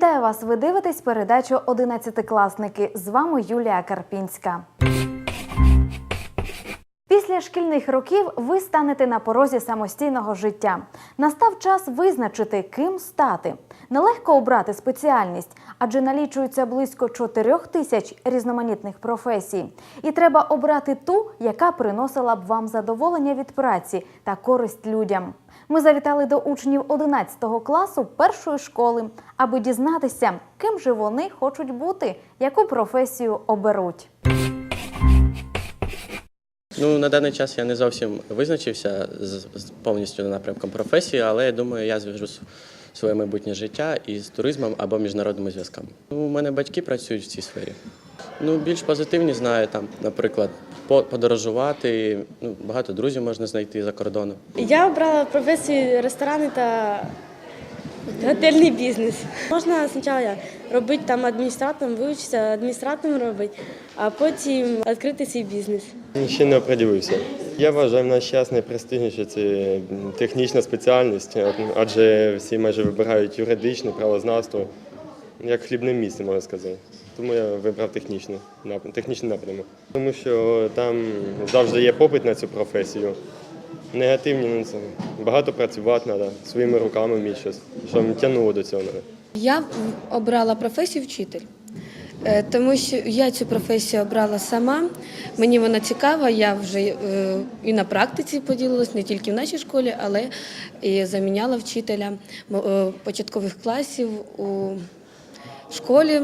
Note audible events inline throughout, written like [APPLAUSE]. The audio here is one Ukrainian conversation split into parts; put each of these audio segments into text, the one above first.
Вітаю вас! Ви дивитесь передачу «Одинадцятикласники». З вами Юлія Карпінська. Після шкільних років ви станете на порозі самостійного життя. Настав час визначити, ким стати. Нелегко обрати спеціальність, адже налічується близько 4 тисяч різноманітних професій. І треба обрати ту, яка приносила б вам задоволення від праці та користь людям. Ми завітали до учнів 11 класу першої школи, аби дізнатися, ким же вони хочуть бути, яку професію оберуть. Ну, на даний час я не зовсім визначився з, з повністю напрямком професії, але я думаю, я зв'яжу своє майбутнє життя із туризмом або міжнародними зв'язками. У мене батьки працюють в цій сфері. Ну, більш позитивні знаю там, наприклад, подорожувати. Ну, багато друзів можна знайти за кордоном. Я обрала професію ресторани та готельний бізнес. Можна спочатку робити там адміністратором, вивчитися адміністратором робити, а потім відкрити свій бізнес. Ще не оприділився. Я вважаю, в наш час найпрестижніше це технічна спеціальність, адже всі майже вибирають юридичне правознавство, як хлібне місце, можна сказати. Тому я вибрав технічну, нап- технічний напрямок. Тому що там завжди є попит на цю професію. Негативні ну, це багато працювати треба, своїми руками вміти щось, щоб тягнуло до цього. Я обрала професію вчитель, Е, тому що я цю професію обрала сама. Мені вона цікава. Я вже е, і на практиці поділилась, не тільки в нашій школі, але і заміняла вчителя е, початкових класів у школі.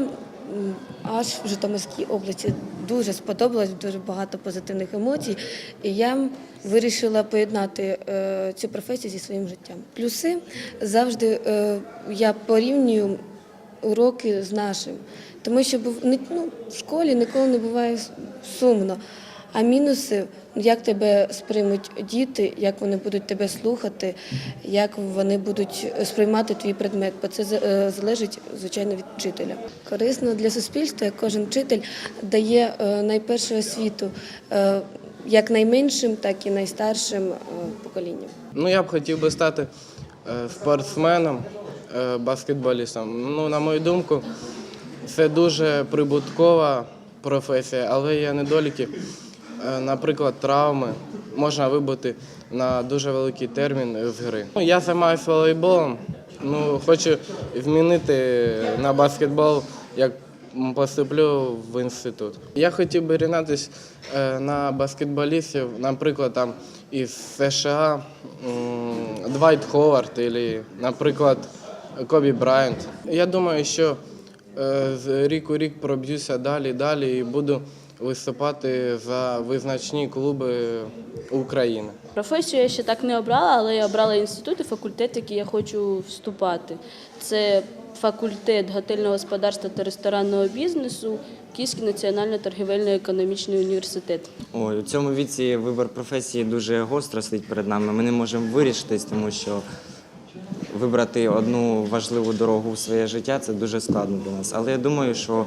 Аж в Житомирській області дуже сподобалось, дуже багато позитивних емоцій. І я вирішила поєднати е, цю професію зі своїм життям. Плюси завжди е, я порівнюю уроки з нашим, тому що ну, в школі ніколи не буває сумно. А мінуси, як тебе сприймуть діти, як вони будуть тебе слухати, як вони будуть сприймати твій предмет, бо це е, залежить, звичайно, від вчителя. Корисно для суспільства, як кожен вчитель дає е, найпершу освіту е, як найменшим, так і найстаршим е, поколінням. Ну, я б хотів би стати е, спортсменом, е, баскетболістом. Ну, на мою думку, це дуже прибуткова професія, але є недоліки. Е, Наприклад, травми можна вибути на дуже великий термін з гри. Ну, я займаюся волейболом, ну, хочу змінити на баскетбол, як поступлю в інститут. Я хотів би рівнятися е, на баскетболістів, наприклад, там із США Двайт Ховард, або, наприклад, Кобі Брайант. Я думаю, що е, з рік у рік проб'юся далі, далі і буду виступати за визначні клуби України. Професію я ще так не обрала, але я обрала інститут і факультет, в який я хочу вступати. Це факультет готельного господарства та ресторанного бізнесу, Київський національний торгівельно економічний університет. Ой, у цьому віці вибір професії дуже гостро стоїть перед нами. Ми не можемо вирішитись, тому що вибрати одну важливу дорогу в своє життя це дуже складно для нас. Але я думаю, що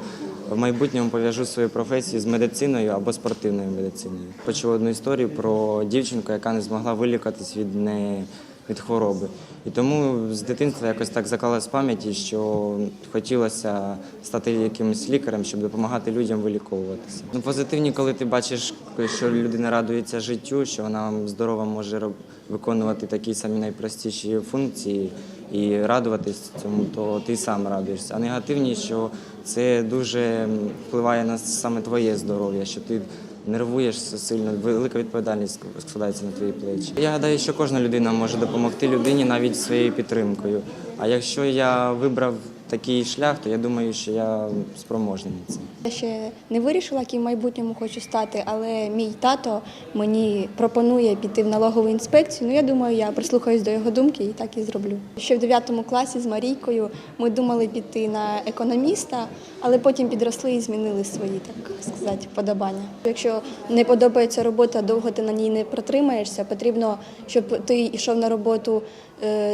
в майбутньому пов'яжу свою професію з медициною або спортивною медициною. Почув одну історію про дівчинку, яка не змогла вилікатись від не від хвороби. І тому з дитинства якось так заклалась пам'яті, що хотілося стати якимось лікарем, щоб допомагати людям виліковуватися. Ну, позитивні, коли ти бачиш, що людина радується життю, що вона здорово може виконувати такі самі найпростіші функції і радуватись цьому, то ти сам радуєшся. А негативні, що це дуже впливає на саме твоє здоров'я, що ти нервуєшся сильно, велика відповідальність складається на твої плечі. Я гадаю, що кожна людина може допомогти людині навіть своєю підтримкою. А якщо я вибрав такий шлях, то я думаю, що я спроможний на це. Я ще не вирішила, яким майбутньому хочу стати, але мій тато мені пропонує піти в налогову інспекцію. Ну я думаю, я прислухаюсь до його думки і так і зроблю. Ще в 9 класі з Марійкою ми думали піти на економіста, але потім підросли і змінили свої, так сказати, подобання. Якщо не подобається робота, довго ти на ній не протримаєшся. Потрібно, щоб ти йшов на роботу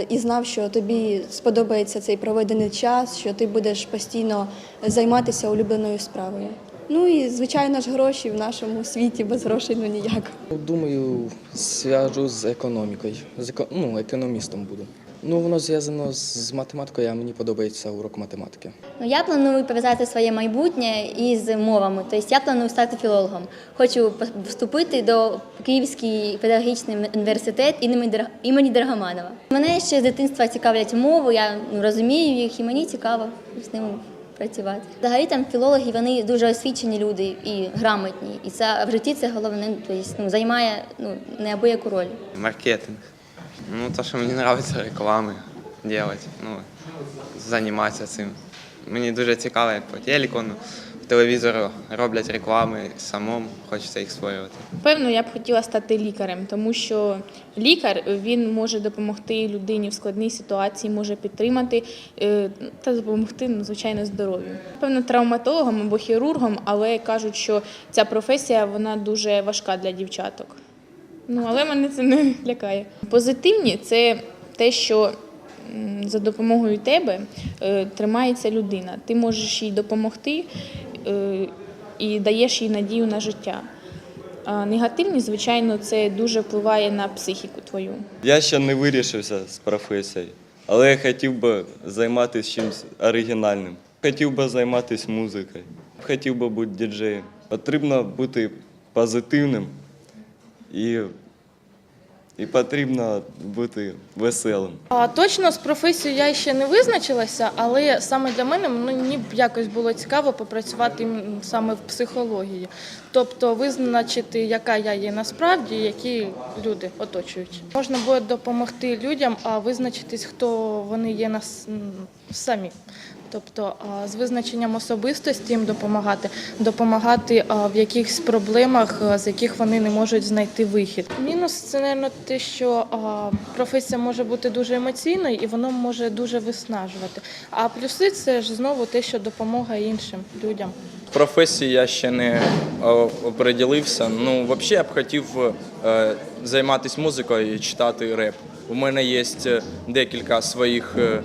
і знав, що тобі сподобається цей проведений час, що ти будеш постійно займатися улюбленою справою. Ну і звичайно ж гроші в нашому світі без грошей ну ніяк. Думаю, зв'яжу з економікою. З еко... ну, економістом буду. Ну, воно зв'язано з математикою, а мені подобається урок математики. Ну, я планую пов'язати своє майбутнє із мовами. Тобто я планую стати філологом. Хочу вступити до Київський педагогічний університет імені Дра- Драгоманова. Мене ще з дитинства цікавлять мови, я ну, розумію їх, і мені цікаво з ними працювати. Взагалі там філологи вони дуже освічені люди і грамотні. І це в житті це головне, тобто, ну, займає ну, неабияку роль. Маркетинг. Ну, то, що мені подобається реклами робити, ну, займатися цим. Мені дуже цікаво, як по телеку, ну, по телевізору роблять реклами, самому хочеться їх створювати. Певно, я б хотіла стати лікарем, тому що лікар він може допомогти людині в складній ситуації, може підтримати е, та допомогти, ну, звичайно, здоров'ю. Певно, травматологом або хірургом, але кажуть, що ця професія вона дуже важка для дівчаток. Ну, але мене це не лякає. Позитивні це те, що за допомогою тебе е, тримається людина. Ти можеш їй допомогти е, і даєш їй надію на життя. А негативні, звичайно, це дуже впливає на психіку твою. Я ще не вирішився з професією, але я хотів би займатися чимось оригінальним. Хотів би займатися музикою, хотів би бути діджеєм. Потрібно бути позитивним і, і потрібно бути веселим. Точно з професією я ще не визначилася, але саме для мене ну, мені б якось було цікаво попрацювати саме в психології. Тобто визначити, яка я є насправді, які люди оточують. Можна буде допомогти людям, а визначитись, хто вони є нас самі. Тобто з визначенням особистості їм допомагати, допомагати в якихось проблемах, з яких вони не можуть знайти вихід. Мінус це, мабуть, те, що професія може бути дуже емоційною і воно може дуже виснажувати. А плюси це ж знову те, що допомога іншим людям. професії я ще не е, оприділився. Ну, взагалі я б хотів е, займатися музикою і читати реп. У мене є декілька своїх е,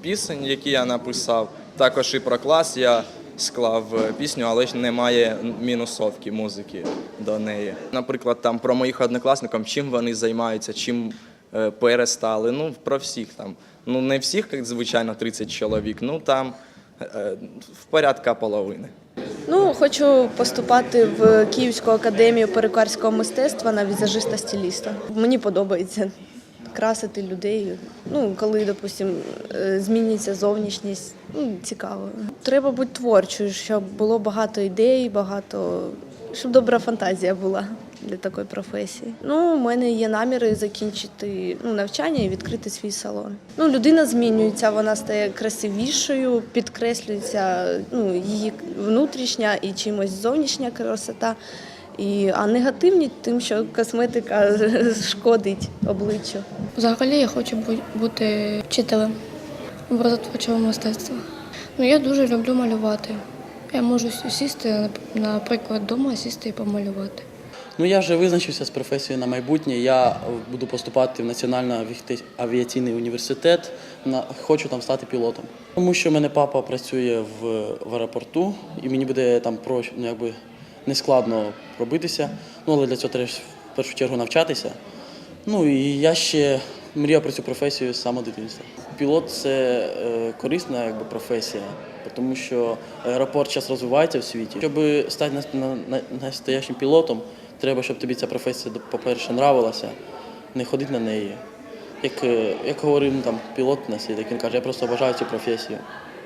пісень, які я написав. Також і про клас я склав е, пісню, але ж немає мінусовки музики до неї. Наприклад, там про моїх однокласників, чим вони займаються, чим е, перестали. Ну, про всіх там. Ну, не всіх, як звичайно, 30 чоловік, ну там е, в порядка половини. Ну, хочу поступати в Київську академію перукарського мистецтва на візажиста-стиліста. Мені подобається красити людей. Ну, коли, допустим, е, змінюється зовнішність, ну, цікаво. Треба бути творчою, щоб було багато ідей, багато, щоб добра фантазія була для такої професії. Ну, у мене є наміри закінчити ну, навчання і відкрити свій салон. Ну, людина змінюється, вона стає красивішою, підкреслюється ну, її внутрішня і чимось зовнішня красота. І, а негативні тим, що косметика [LAUGHS] шкодить обличчю. Взагалі я хочу бути вчителем образотворчого мистецтва. Ну, я дуже люблю малювати. Я можу сісти, наприклад, вдома, сісти і помалювати. Ну, я вже визначився з професією на майбутнє. Я е, буду поступати в Національний авіаційний університет. На, хочу там стати пілотом. Тому що в мене папа працює в, в аеропорту, і мені буде там про, ну, якби, нескладно пробитися. Ну, але для цього треба в першу чергу навчатися. Ну і я ще мріяв про цю професію з самого дитинства. Пілот це е, корисна якби, професія, тому що аеропорт зараз розвивається в світі. Щоб стати на, на, на, настоящим пілотом, треба, щоб тобі ця професія, по-перше, нравилася, не ходити на неї. Як, е, як говорив ну, там, пілот у нас є, він каже, я просто обожаю цю професію.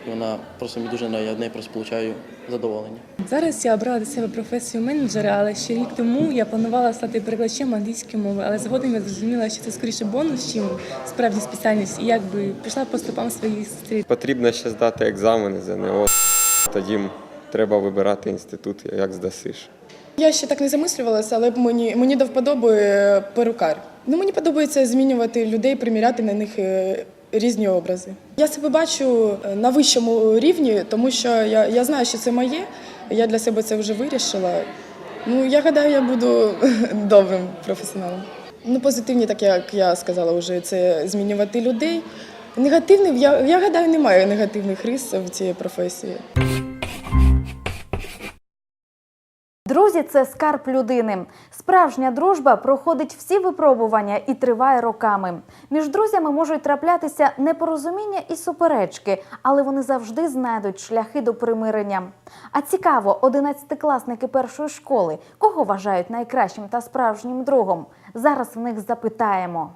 І вона просто мені дуже я в неї просто получаю задоволення. Зараз я обрала для себе професію менеджера, але ще рік тому я планувала стати перекладачем англійської мови, але згодом я зрозуміла, що це скоріше бонус, чим справді спеціальність, і якби пішла по стопам своїх сестрі. Потрібно ще здати екзамени ЗНО, тоді треба вибирати інститут, як здасиш. Я ще так не замислювалася, але мені, мені до вподоби е, перукар. Ну, мені подобається змінювати людей, приміряти на них е, різні образи. Я себе бачу е, на вищому рівні, тому що я, я знаю, що це моє. Я для себе це вже вирішила. Ну, я гадаю, я буду [LAUGHS] добрим професіоналом. Ну, позитивні, так як я сказала, вже це змінювати людей. Негативних, я, я гадаю, немає негативних рис в цій професії. Друзі, це скарб людини. Справжня дружба проходить всі випробування і триває роками. Між друзями можуть траплятися непорозуміння і суперечки, але вони завжди знайдуть шляхи до примирення. А цікаво, одинадцятикласники першої школи кого вважають найкращим та справжнім другом? Зараз в них запитаємо.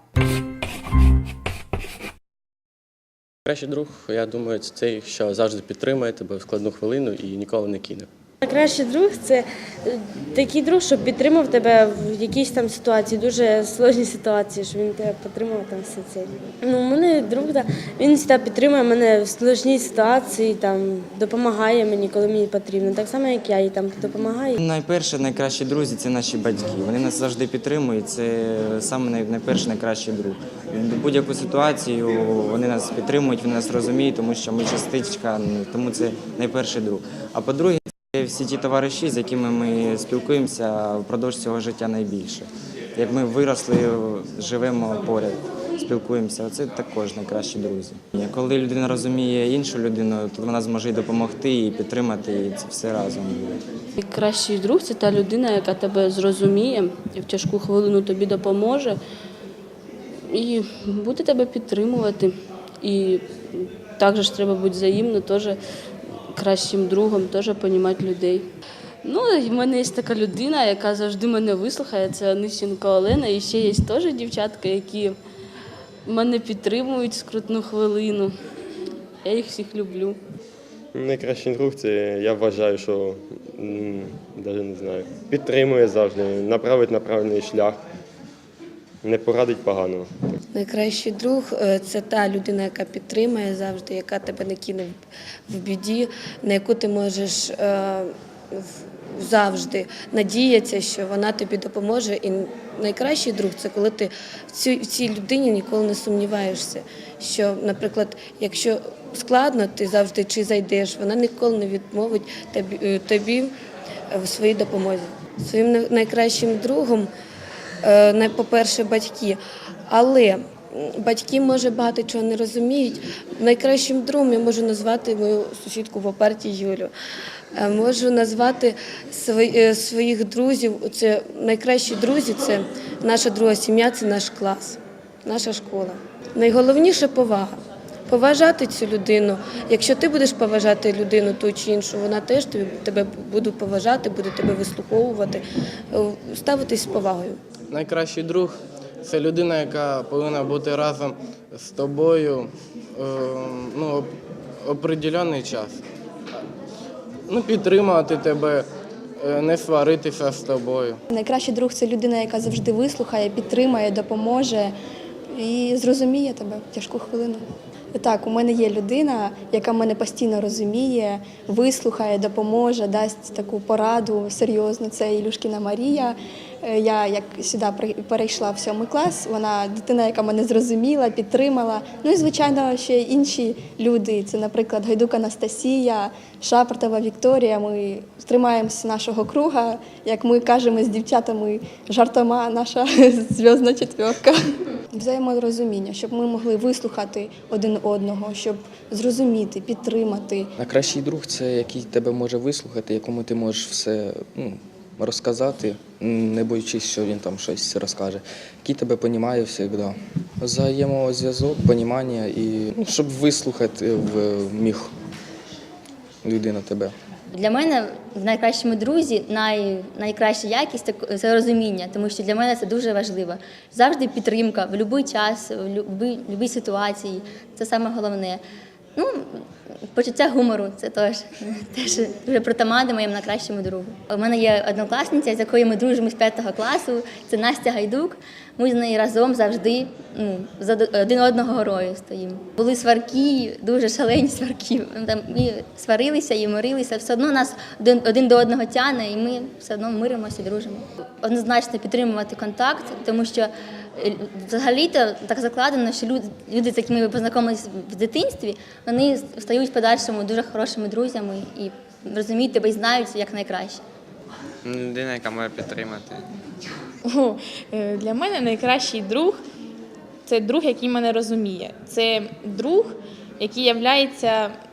Кращий друг, я думаю, це той, що завжди підтримує тебе в складну хвилину і ніколи не кине. Найкращий друг це е, такий друг, що підтримав тебе в якійсь там ситуації, дуже сложній ситуації, що він тебе підтримав там все це. Ну, у мене друг, да, він завжди підтримує мене в сложній ситуації, там, допомагає мені, коли мені потрібно. Так само, як я їй там допомагаю. Найперше, найкращі друзі це наші батьки. Вони нас завжди підтримують. Це саме найперший найкращий друг. В будь-яку ситуацію вони нас підтримують, вони нас розуміють, тому що ми частичка, тому це найперший друг. А по-друге, всі ті товариші, з якими ми спілкуємося впродовж цього життя найбільше. Як ми виросли, живемо поряд, спілкуємося, це також найкращі друзі. Коли людина розуміє іншу людину, то вона зможе й допомогти, і підтримати, і це все разом буде. Кращий друг це та людина, яка тебе зрозуміє і в тяжку хвилину тобі допоможе і буде тебе підтримувати. І також треба бути взаємно, теж кращим другом, теж розуміти людей. Ну, в мене є така людина, яка завжди мене вислухає, це Онищенко Олена. І ще є теж дівчатка, які мене підтримують скрутну хвилину. Я їх всіх люблю. Найкращий друг це я вважаю, що навіть не знаю. Підтримує завжди, направить на правильний шлях, не порадить поганого. Найкращий друг е, це та людина, яка підтримує завжди, яка тебе не кине в- біді, на яку ти можеш е, завжди надіятися, що вона тобі допоможе. І найкращий друг це коли ти в цій, людині ніколи не сумніваєшся. Що, наприклад, якщо складно, ти завжди чи зайдеш, вона ніколи не відмовить тобі, е, тобі в своїй допомозі. Своїм най- найкращим другом Е, по-перше, батьки. Але батьки, може, багато чого не розуміють. Найкращим другом я можу назвати мою сусідку по партії Юлю. Е, Можу назвати е, своїх друзів. Це найкращі друзі це наша друга сім'я, це наш клас, наша школа. Найголовніше повага. Поважати цю людину. Якщо ти будеш поважати людину ту чи іншу, вона теж тобі, тебе буде поважати, буде тебе вислуховувати, е, ставитись з повагою. Найкращий друг це людина, яка повинна бути разом з тобою е, ну, определений час. Ну, підтримувати тебе, е, не сваритися з тобою. Найкращий друг це людина, яка завжди вислухає, підтримає, допоможе і зрозуміє тебе в тяжку хвилину. Так, у мене є людина, яка мене постійно розуміє, вислухає, допоможе, дасть таку пораду серйозну. Це Ілюшкіна Марія. Е, Я як сюди перейшла в сьомий клас, вона дитина, яка мене зрозуміла, підтримала. Ну і звичайно, ще інші люди. Це, наприклад, Гайдук Анастасія, Шапортова Вікторія. Ми тримаємося нашого круга, як ми кажемо з дівчатами, жартома наша [LAUGHS] зв'язна четвірка. Взаєморозуміння, щоб ми могли вислухати один одного, щоб зрозуміти, підтримати. Найкращий друг це який тебе може вислухати, якому ти можеш все ну, розказати, не боючись, що він там щось розкаже, який тебе понімає завжди. Взаємозв'язок, понімання і ну, щоб вислухати в- міг людина тебе. Для мене в найкращому друзі най, найкраща якість це розуміння, тому що для мене це дуже важливо. Завжди підтримка в будь-який час, в будь-якій ситуації. Це саме головне. Ну, почуття гумору це теж, теж дуже притаманне моєму найкращому другу. У мене є однокласниця, з якою ми дружимо з п'ятого класу. Це Настя Гайдук. Ми з нею разом завжди ну, за один одного горою стоїмо. Були сварки, дуже шалені сварки. Там ми сварилися і мирилися. Все одно нас один, один до одного тягне, і ми все одно миримося, дружимо. Однозначно підтримувати контакт, тому що е, взагалі-то так закладено, що люди, люди, з якими ви познайомились в дитинстві, вони стають в подальшому дуже хорошими друзями і розуміють тебе і знають як найкраще. Людина, яка може підтримати. О, е, Для мене найкращий друг це друг, який мене розуміє. Це друг, який є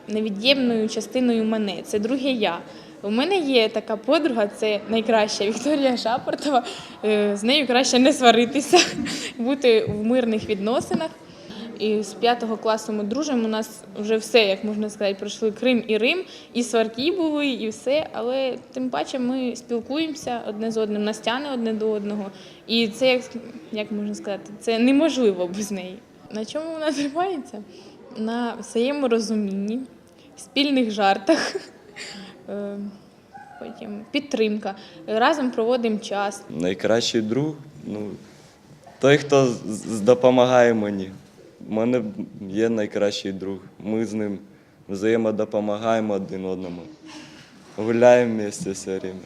невід'ємною частиною мене. Це друге я. У мене є така подруга, це найкраща Вікторія Шапортова. Е, З нею краще не сваритися, [LAUGHS] бути в мирних відносинах. І з п'ятого класу ми дружимо. У нас вже все, як можна сказати, пройшли Крим і Рим, і сварки були, і все. Але тим паче ми спілкуємося одне з одним, нас тягне одне до одного. І це як, як можна сказати, це неможливо без неї. На чому вона тримається? На взаєморозумінні, спільних жартах. [LAUGHS] Е, Потім підтримка. Разом проводимо час. Найкращий друг, ну, той, хто допомагає мені. У мене є найкращий друг. Ми з ним взаємодопомагаємо один одному. Гуляємо вместе все время,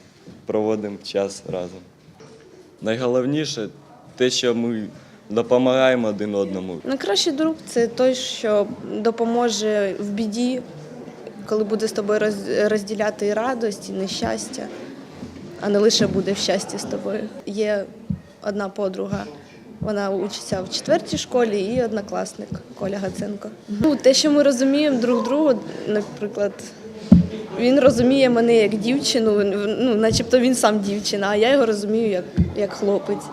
проводимо час разом. Найголовніше те, що ми допомагаємо один одному. Найкращий друг це той, що допоможе в біді, коли буде з тобою розділяти і радість, і нещастя, а не лише буде в щасті з тобою. Є одна подруга, вона учиться в четвертій школі, і однокласник Коля Гаценко. Ну, те, що ми розуміємо друг другу, наприклад, він розуміє мене як дівчину, ну, начебто він сам дівчина, а я його розумію як, як хлопець.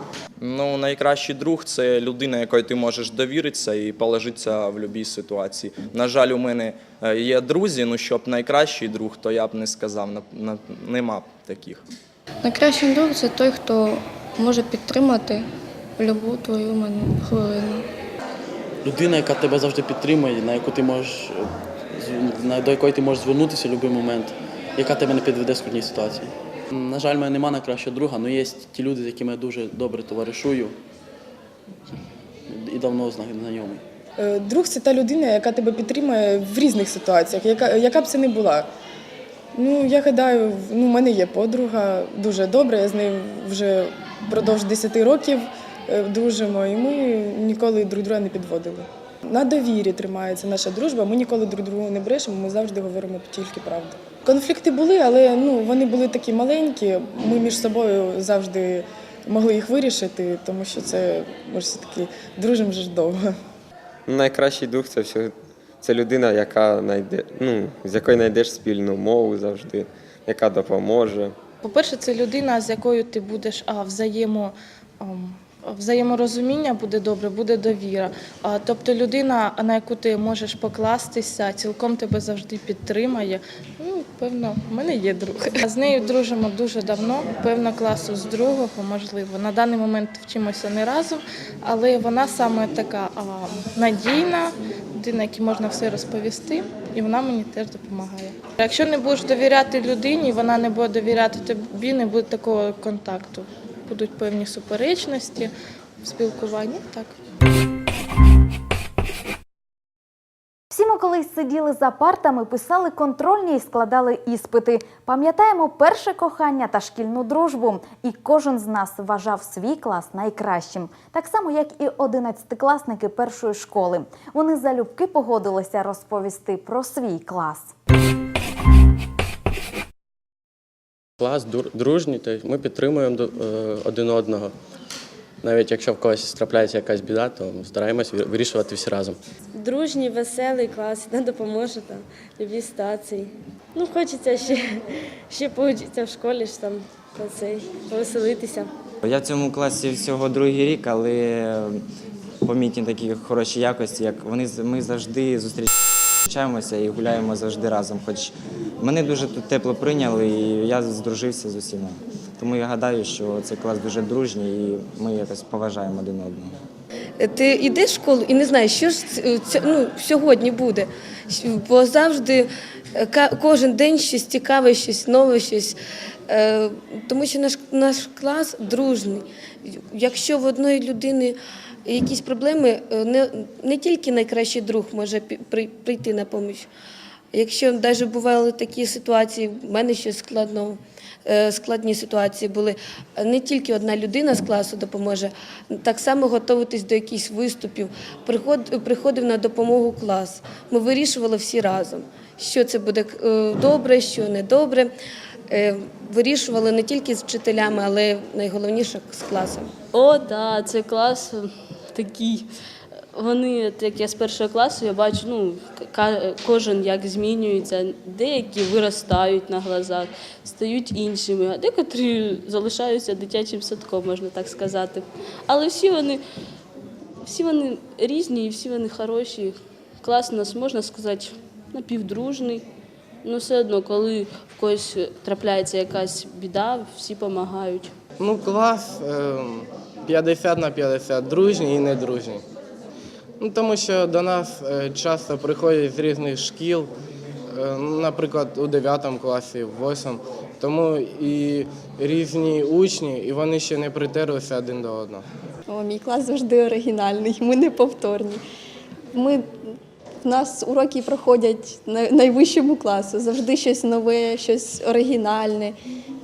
Ну, найкращий друг це людина, якої ти можеш довіритися і положитися в будь-якій ситуації. На жаль, у мене е, є друзі, ну щоб найкращий друг, то я б не сказав, на- на- нема таких. Найкращий друг це той, хто може підтримати любу твою мене хвилину. Людина, яка тебе завжди підтримує, на яку ти можеш до якої ти можеш звернутися в будь-який момент, яка тебе не підведе в скрутній ситуації. На жаль, в мене немає найкращого друга, але є ті люди, з якими я дуже добре товаришую і давно знайомий. Е, Друг це та людина, яка тебе підтримує в різних ситуаціях, яка, яка б це не була. Ну, я гадаю, ну, в мене є подруга дуже добра, я з нею вже впродовж 10 років дружимо, і ми ніколи друг друга не підводили. На довірі тримається наша дружба. Ми ніколи друг другу не брешемо, ми завжди говоримо тільки правду. Конфлікти були, але ну, вони були такі маленькі. Ми між собою завжди могли їх вирішити, тому що це ми ж все-таки дружимо вже довго. Найкращий друг це все це людина, яка знайде, ну, з якою знайдеш спільну мову завжди, яка допоможе. По-перше, це людина, з якою ти будеш а, взаємо, ам, взаєморозуміння буде добре, буде довіра. Тобто людина, на яку ти можеш покластися, цілком тебе завжди підтримає. Ну, певно, в мене є друг. З нею дружимо дуже давно, певно, класу з другого, можливо. На даний момент вчимося не разом, але вона саме така надійна, людина, якій можна все розповісти, і вона мені теж допомагає. Якщо не будеш довіряти людині, вона не буде довіряти тобі, не буде такого контакту. Будуть певні суперечності в спілкуванні. Так. Всі ми колись сиділи за партами, писали контрольні і складали іспити. Пам'ятаємо перше кохання та шкільну дружбу. І кожен з нас вважав свій клас найкращим, так само як і одинадцятикласники першої школи. Вони залюбки погодилися розповісти про свій клас. Клас дур- дружній, тобто ми підтримуємо е, один одного. Навіть якщо в когось трапляється якась біда, то ми стараємось вирішувати всі разом. Дружній, веселий клас, не [LAUGHS] допоможе там любій ситуації. Ну, хочеться ще, ще поучитися в школі ж там цей, повеселитися. Я в цьому класі всього другий рік, але помітні такі хороші якості, як вони з- ми завжди зустрічаємося і гуляємо завжди разом. Хоч мене дуже тут тепло прийняли, і я здружився з усіма. Тому я гадаю, що цей клас дуже дружній, і ми якось поважаємо один одного. Ти йдеш в школу і не знаєш, що ж ну, сьогодні буде. Бо завжди е, кожен день щось цікаве, щось нове, щось. Е, Тому що наш, наш клас дружний. Якщо в одної людини якісь проблеми, е, не, не тільки найкращий друг може прийти на допомогу. Якщо навіть бували такі ситуації, в мене щось складно, е, складні ситуації були, не тільки одна людина з класу допоможе, так само готуватись до якихось виступів, приход, приходив на допомогу клас. Ми вирішували всі разом, що це буде е, добре, що не добре. Вирішували не тільки з вчителями, але найголовніше з класом. О, так, це клас е, такий. Вони, як я з першого класу, я бачу, ну, кожен як змінюється. Деякі виростають на глазах, стають іншими, а декотрі залишаються дитячим садком, можна так сказати. Але всі вони, всі вони різні і всі вони хороші. Клас у нас, можна сказати, напівдружний. Ну, все одно, коли в когось трапляється якась біда, всі допомагають. Ну, клас ем, 50 на 50, дружній і недружній. Ну, тому що до нас е, часто приходять з різних шкіл, е, наприклад, у 9 класі, в 8. Тому і різні учні, і вони ще не притерлися один до одного. О, мій клас завжди оригінальний, ми не повторні. Ми, в нас уроки проходять на найвищому класу, завжди щось нове, щось оригінальне.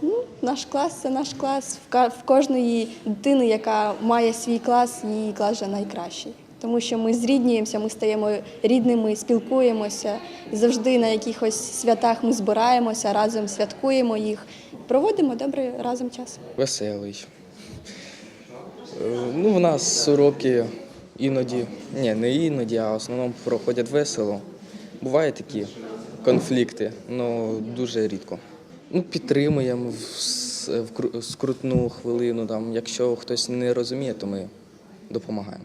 Ну, наш клас це наш клас. В кожної дитини, яка має свій клас, її клас вже найкращий. Тому що ми зріднюємося, ми стаємо рідними, спілкуємося. Завжди на якихось святах ми збираємося, разом святкуємо їх, проводимо добре разом час. Веселий. Е, Ну, в нас уроки іноді, ні, не іноді, а в основному проходять весело. Бувають такі конфлікти, але дуже рідко. Ну, підтримуємо в, в скрутну хвилину. Там, якщо хтось не розуміє, то ми допомагаємо.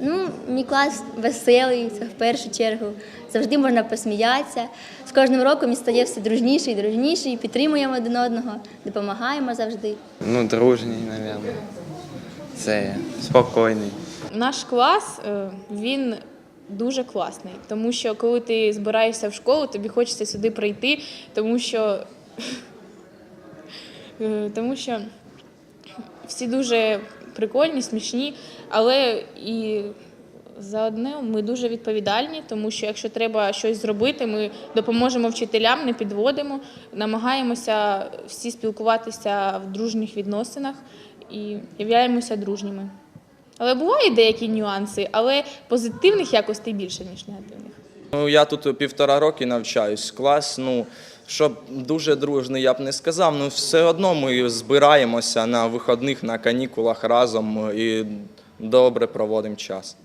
Ну, мій клас веселий, це в першу чергу. Завжди можна посміятися. З кожним роком він стає все дружніший і дружніший, підтримуємо один одного, допомагаємо завжди. Ну, дружній, мабуть. Це спокійний. Наш клас е, він дуже класний, тому що коли ти збираєшся в школу, тобі хочеться сюди прийти, тому що, [LAUGHS] е, тому що всі дуже прикольні, смішні, але і заодне ми дуже відповідальні, тому що якщо треба щось зробити, ми допоможемо вчителям, не підводимо, намагаємося всі спілкуватися в дружніх відносинах і являємося дружніми. Але бувають деякі нюанси, але позитивних якостей більше, ніж негативних. Ну, я тут півтора роки навчаюсь. Клас, ну, щоб дуже дружний, я б не сказав. Ну, все одно ми збираємося на виходних, на канікулах разом і добре проводимо час.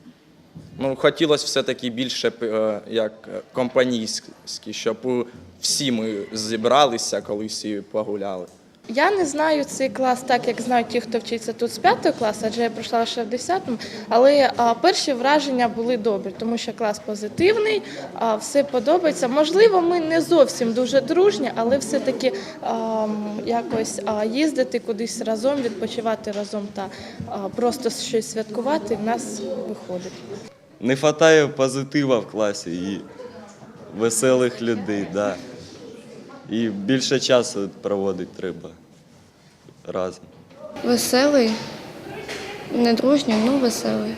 Ну, хотілося все-таки більше е, як компанійські, щоб всі ми зібралися, коли всі погуляли. Я не знаю цей клас так, як знають ті, хто вчиться тут з 5 класу, адже я пройшла лише в 10-му. Але а, перші враження були добрі, тому що клас позитивний, а, все подобається. Можливо, ми не зовсім дуже дружні, але все-таки а, якось а, їздити кудись разом, відпочивати разом та а, просто щось святкувати в нас виходить. Не вистачає позитива в класі і веселих людей, да. І більше часу проводити треба разом. Веселий, не дружній, ну веселий.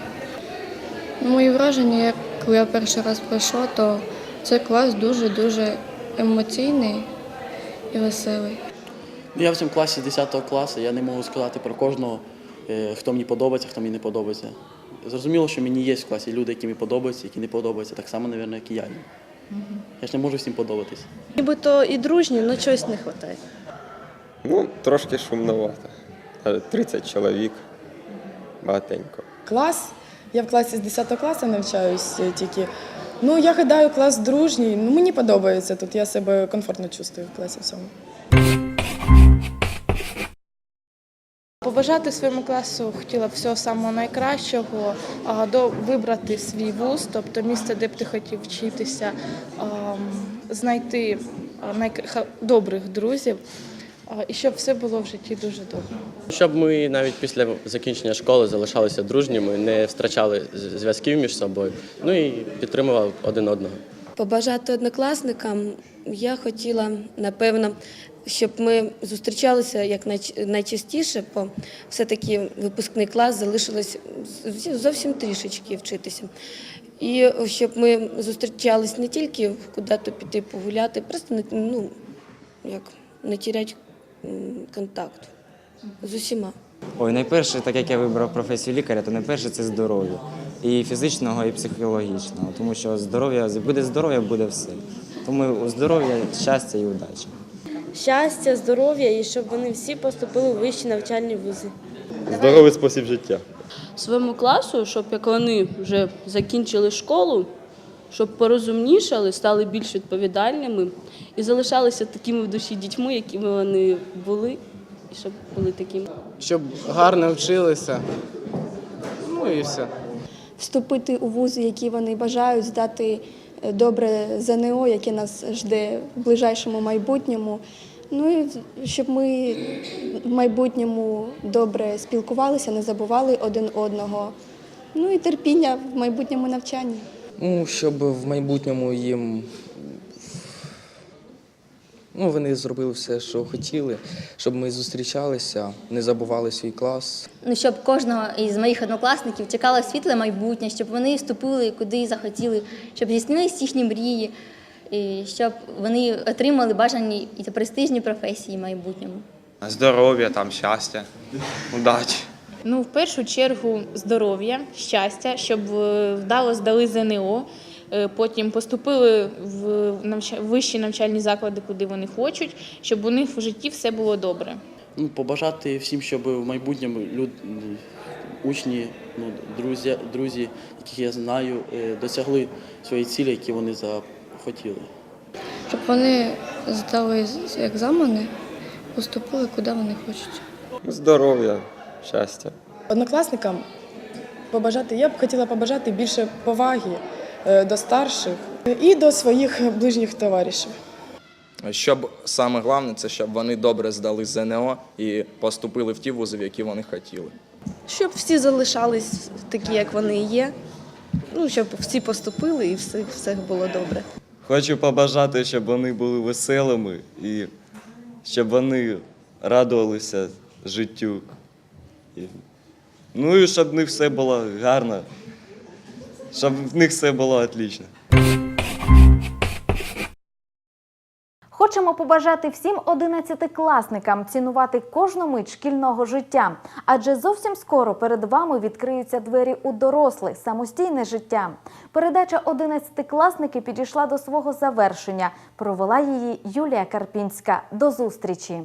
Мої враження, як коли я перший раз пройшла, то цей клас дуже-дуже емоційний і веселий. Я в цьому класі 10 класу, я не можу сказати про кожного, е, хто мені подобається, хто мені не подобається. Зрозуміло, що мені є в класі люди, які мені подобаються, які не подобаються, так само, мабуть, як і я. Я ж не можу всім подобатись. Нібито і дружні, але чогось не вистачає. Ну, трошки шумновато. Е, 30 чоловік, багатенько. Клас. Я в класі з 10 класу навчаюсь е, тільки. Ну, я гадаю, клас дружній. Ну, мені подобається тут. Я себе комфортно чувствую в класі всьому. Побажати своєму класу хотіла б всього самого найкращого, а, до вибрати свій вуз, тобто місце, де б ти хотів вчитися, знайти добрих друзів, і щоб все було в житті дуже добре. Щоб ми навіть після закінчення школи залишалися дружніми, не втрачали зв'язків між собою, ну і підтримували один одного. Побажати однокласникам я хотіла, напевно, щоб ми зустрічалися як найчастіше, бо все-таки випускний клас залишилось зовсім трішечки вчитися. І щоб ми зустрічались не тільки куди-то піти погуляти, просто ну, як, не тіряти контакт з усіма. Ой, найперше, так як я вибрав професію лікаря, то найперше це здоров'я. І фізичного, і психологічного. Тому що здоров'я буде здоров'я, буде все. Тому здоров'я, щастя і удачі. Щастя, здоров'я і щоб вони всі поступили у вищі навчальні вузи. Здоровий спосіб життя. Своєму класу, щоб як вони вже закінчили школу, щоб порозумнішали, стали більш відповідальними і залишалися такими в душі дітьми, якими вони були, і щоб були такими. Щоб гарно вчилися. Ну і все. Вступити у вузи, які вони бажають, здати добре ЗНО, яке нас жде в ближайшому майбутньому. Ну і щоб ми в майбутньому добре спілкувалися, не забували один одного. Ну і терпіння в майбутньому навчанні. Ну, щоб в майбутньому їм ну, вони зробили все, що хотіли, щоб ми зустрічалися, не забували свій клас. Ну, щоб кожного із моїх однокласників чекало світле майбутнє, щоб вони вступили куди захотіли, щоб здійснились їхні мрії, і щоб вони отримали бажані і престижні професії в майбутньому. Здоров'я, там, щастя, удачі. Ну, в першу чергу, здоров'я, щастя, щоб е, вдало здали ЗНО, потім поступили в вищі навчальні заклади, куди вони хочуть, щоб у них в житті все було добре. Ну, побажати всім, щоб в майбутньому люд... учні, ну, друзі, друзі, яких я знаю, е, досягли своєї цілі, які вони захотіли. Щоб вони здали екзамени, поступили куди вони хочуть. Здоров'я, щастя. Однокласникам побажати, я б хотіла побажати більше поваги е, до старших і до своїх ближніх товаришів. Щоб саме головне, це щоб вони добре здали ЗНО і поступили в ті вузи, в які вони хотіли. Щоб всі залишались такі, як вони є. Ну, щоб всі поступили і все, все було добре. Хочу побажати, щоб вони були веселими і щоб вони радувалися життю. Ну і щоб в них все було гарно, щоб в них все було отлично. Хочемо побажати всім одинадцятикласникам цінувати кожну мить шкільного життя, адже зовсім скоро перед вами відкриються двері у доросле самостійне життя. Передача одинадцятикласники підійшла до свого завершення. Провела її Юлія Карпінська. До зустрічі.